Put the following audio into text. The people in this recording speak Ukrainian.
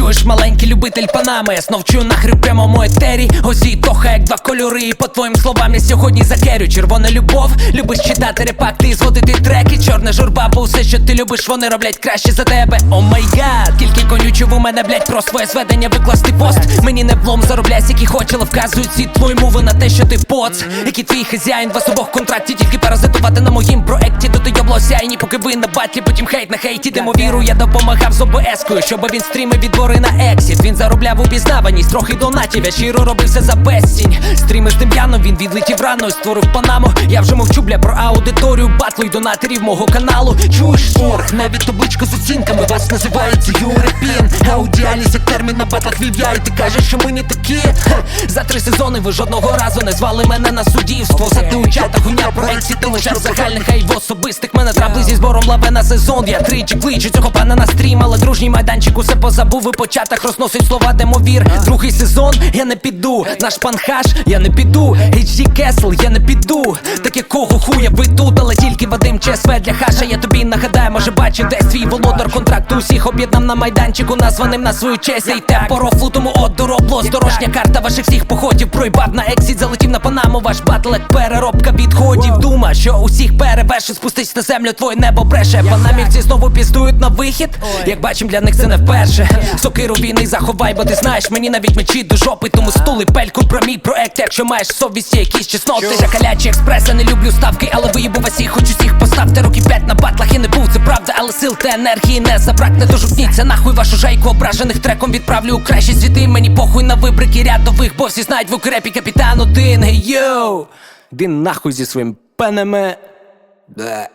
чуєш, маленький любитель панами? Я знов чую нахрі в прямому етері. Озі тоха, як два кольори. І по твоїм словам я сьогодні закерю Червона любов, любиш читати репакти і зводити треки. Чорна журба, бо все, що ти любиш, вони роблять краще за тебе. О май гад, тільки конючив у мене, блять, про своє зведення викласти пост? Мені не влом заробляй, які хоч, але вказують ці твої мови на те, що ти поц. Який твій хазяїн, вас обох в контракті, тільки паразитувати на моїм проекті. До ти сяйні, поки ви на батлі, потім хейт на хейті. Демо віру, я допомагав з ОБС-кою, щоб він стріми відбори на ексіт. Він заробляв упізнаваність, трохи донатів, я щиро робився за безцінь. З Дем'яном, він відлетів рано створив панаму Я вже мовчу, бля, про аудиторію, батлу й донаторів мого каналу. Чуєш орг, навіть табличка з оцінками вас називається Юрепін Аудіалість як термін на батлах вів я, і ти кажеш, що ми не такі. За три сезони ви жодного разу не звали мене на суддівство. За ти у чатах хуйня про ексіти лише загальних, а в особистих. Мене трапли зі збором лаве на сезон. Я тричі кличу цього пана на стрім, але дружній майданчик усе позабув і по чатах розносить слова демовір. Другий сезон я не піду, наш пан хаш, я не піду. HD Кесл, я не піду. Так якого хуя ви ЧСВ для хаша Я тобі нагадаю, може бачив десь твій володар контракту Усіх об'єднав на майданчику, названим на свою честь. Й те по рофлу, тому от дороблос Дорожня карта ваших всіх походів. Пройбав на ексіт, залетів на панаму Ваш батл як переробка відходів. Дума, що усіх перевершить Спустись на землю, твоє небо бреше. Панамівці знову піздують на вихід. Як бачим, для них це не вперше. Сокиру війни заховай, бо ти знаєш Мені навіть мечі до жопи, тому стули пельку про мій проект. Якщо маєш в совісті якісь чесноти. Жакалячі експреси, не люблю ставки, але виїбу вас всіх, хоч усіх поставте руки п'ять на батлах, і не був, це правда, але сил та енергії не забракне, тож жукніться нахуй вашу жайку ображених треком відправлю у кращі світи. Мені похуй на вибрики рядових, бо всі знають в укрепі капітан один. Гей, йоу! Він нахуй зі своїм пенеме. Бе.